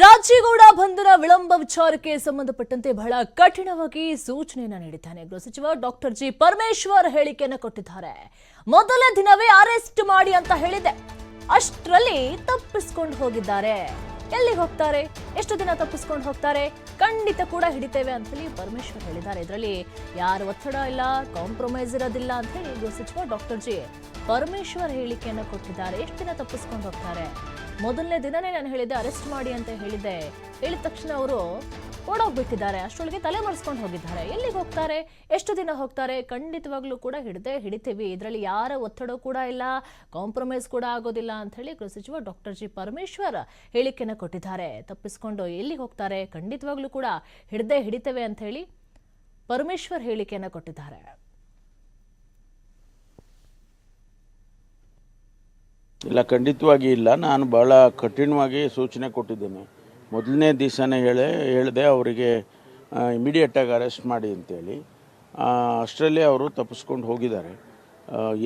ರಾಜೇಗೌಡ ಬಂಧನ ವಿಳಂಬ ವಿಚಾರಕ್ಕೆ ಸಂಬಂಧಪಟ್ಟಂತೆ ಬಹಳ ಕಠಿಣವಾಗಿ ಸೂಚನೆಯನ್ನು ನೀಡಿದ್ದಾನೆ. ಗೃಹ ಸಚಿವ ಡಾಕ್ಟರ್ ಜಿ ಪರಮೇಶ್ವರ್ ಹೇಳಿಕೆಯನ್ನು ಕೊಟ್ಟಿದ್ದಾರೆ. ಮೊದಲ ದಿನವೇ ಅರೆಸ್ಟ್ ಮಾಡಿ ಅಂತ ಹೇಳಿದೆ. ಅಷ್ಟರಲ್ಲಿ ತಪ್ಪಿಸ್ಕೊಂಡು ಹೋಗಿದ್ದಾರೆ. ಎಲ್ಲಿಗೆ ಹೋಗ್ತಾರೆ? ಎಷ್ಟು ದಿನ ತಪ್ಪಿಸ್ಕೊಂಡು ಹೋಗ್ತಾರೆ? ಖಂಡಿತ ಕೂಡ ಹಿಡಿತೇವೆ ಅಂತ ಹೇಳಿ ಪರಮೇಶ್ವರ್ ಹೇಳಿದ್ದಾರೆ. ಇದರಲ್ಲಿ ಯಾರು ಒತ್ತಡ ಇಲ್ಲ ಕಾಂಪ್ರಮೈಸ್ ಇರೋದಿಲ್ಲ ಅಂತ ಹೇಳಿ ಗೃಹ ಸಚಿವ ಡಾಕ್ಟರ್ ಜಿ ಪರಮೇಶ್ವರ್ ಹೇಳಿಕೆಯನ್ನು ಕೊಟ್ಟಿದ್ದಾರೆ. ಎಷ್ಟು ದಿನ ತಪ್ಪಿಸ್ಕೊಂಡು ಹೋಗ್ತಾರೆ? ಮೊದಲನೇ ದಿನನೇ ನಾನು ಹೇಳಿದ್ದೆ, ಅರೆಸ್ಟ್ ಮಾಡಿ ಅಂತ ಹೇಳಿದ್ದೆ. ಹೇಳಿದ ತಕ್ಷಣ ಅವರು ಓಡೋಗ್ಬಿಟ್ಟಿದ್ದಾರೆ. ಅಷ್ಟರೊಳಗೆ ತಲೆ ಮರೆಸ್ಕೊಂಡು ಹೋಗಿದ್ದಾರೆ. ಎಲ್ಲಿಗೆ ಹೋಗ್ತಾರೆ? ಎಷ್ಟು ದಿನ ಹೋಗ್ತಾರೆ? ಖಂಡಿತವಾಗ್ಲೂ ಕೂಡ ಹಿಡ್ದೆ ಹಿಡಿತೀವಿ. ಇದರಲ್ಲಿ ಯಾರ ಒತ್ತಡ ಕೂಡ ಇಲ್ಲ. ಕಾಂಪ್ರಮೈಸ್ ಕೂಡ ಆಗೋದಿಲ್ಲ ಅಂತ ಹೇಳಿ ಗೃಹ ಸಚಿವ ಡಾಕ್ಟರ್ ಜಿ ಪರಮೇಶ್ವರ್ ಹೇಳಿಕೆಯನ್ನು ಕೊಟ್ಟಿದ್ದಾರೆ. ತಪ್ಪಿಸ್ಕೊಂಡು ಎಲ್ಲಿಗೆ ಹೋಗ್ತಾರೆ? ಖಂಡಿತವಾಗ್ಲೂ ಕೂಡ ಹಿಡ್ದೆ ಹಿಡಿತೇವೆ ಅಂತ ಹೇಳಿ ಪರಮೇಶ್ವರ್ ಹೇಳಿಕೆಯನ್ನು ಕೊಟ್ಟಿದ್ದಾರೆ. ಇಲ್ಲ, ಖಂಡಿತವಾಗಿ ಇಲ್ಲ. ನಾನು ಭಾಳ ಕಠಿಣವಾಗಿ ಸೂಚನೆ ಕೊಟ್ಟಿದ್ದೇನೆ. ಮೊದಲನೇ ದಿವಸನೇ ಹೇಳಿ, ಹೇಳಿದೆ ಅವರಿಗೆ ಇಮಿಡಿಯೇಟಾಗಿ ಅರೆಸ್ಟ್ ಮಾಡಿ ಅಂತೇಳಿ. ಅಷ್ಟರಲ್ಲೇ ಅವರು ತಪ್ಪಿಸ್ಕೊಂಡು ಹೋಗಿದ್ದಾರೆ.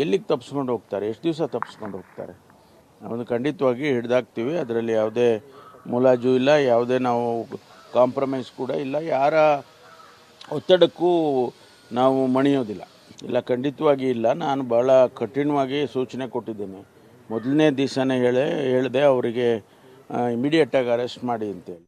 ಎಲ್ಲಿಗೆ ತಪ್ಪಿಸ್ಕೊಂಡು ಹೋಗ್ತಾರೆ? ಎಷ್ಟು ದಿವಸ ತಪ್ಪಿಸ್ಕೊಂಡು ಹೋಗ್ತಾರೆ? ಅವನು ಖಂಡಿತವಾಗಿ ಹಿಡ್ದಾಕ್ತೀವಿ. ಅದರಲ್ಲಿ ಯಾವುದೇ ಮುಲಾಜು ಇಲ್ಲ, ಯಾವುದೇ ನಾವು ಕಾಂಪ್ರಮೈಸ್ ಕೂಡ ಇಲ್ಲ. ಯಾರ ಒತ್ತಡಕ್ಕೂ ನಾವು ಮಣಿಯೋದಿಲ್ಲ. ಇಲ್ಲ, ಖಂಡಿತವಾಗಿ ಇಲ್ಲ. ನಾನು ಭಾಳ ಕಠಿಣವಾಗಿ ಸೂಚನೆ ಕೊಟ್ಟಿದ್ದೇನೆ. ಮೊದಲನೇ ದಿವಸನೇ ಹೇಳಿ ಹೇಳಿದೆ ಅವರಿಗೆ ಇಮಿಡಿಯೇಟಾಗಿ ಅರೆಸ್ಟ್ ಮಾಡಿ ಅಂತೇಳಿ.